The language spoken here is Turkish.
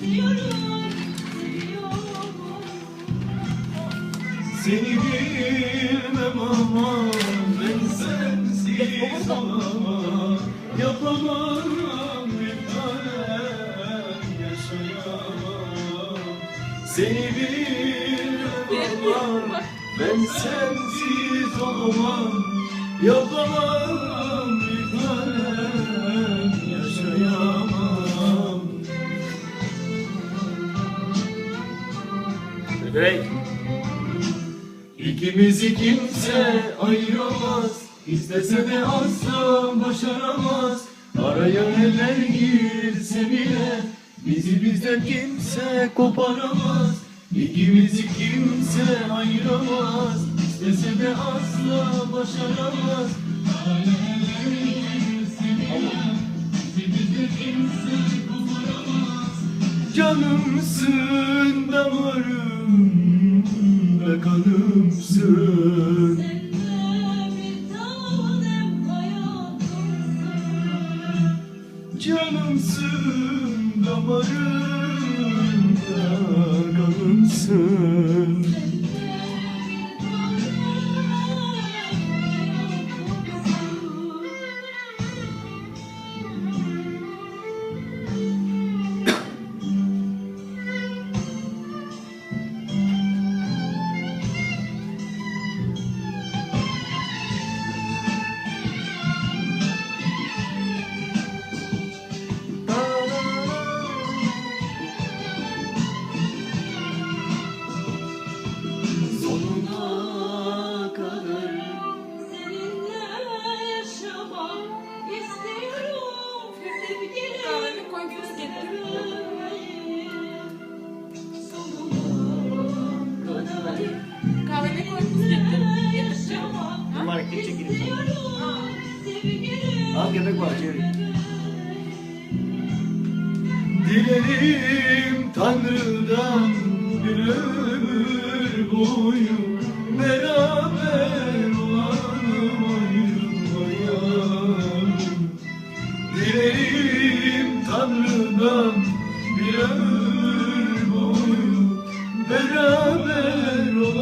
Seni bilmem ama ben sensiz olamam. Yapamam bir tanem yaşayamam Seni bilmem ama ben sensiz olamam. Yapamam Bebek İkimizi kimse ayıramaz. İstese de asla başaramaz. Araya neler girse bile Bizi bizden kimse koparamaz. İkimizi kimse ayıramaz. İstese de asla başaramaz. Araya neler girse bile Bizi bizden kimse koparamaz. Canımsın damarım ve kanımsın. Canımsın damarım ve kanımsın Al göbek var çevir. Dilerim Tanrı'dan bir ömür boyu beraber olalım ayrılmayalım. Dilerim Tanrı'dan bir ömür boyu beraber olalım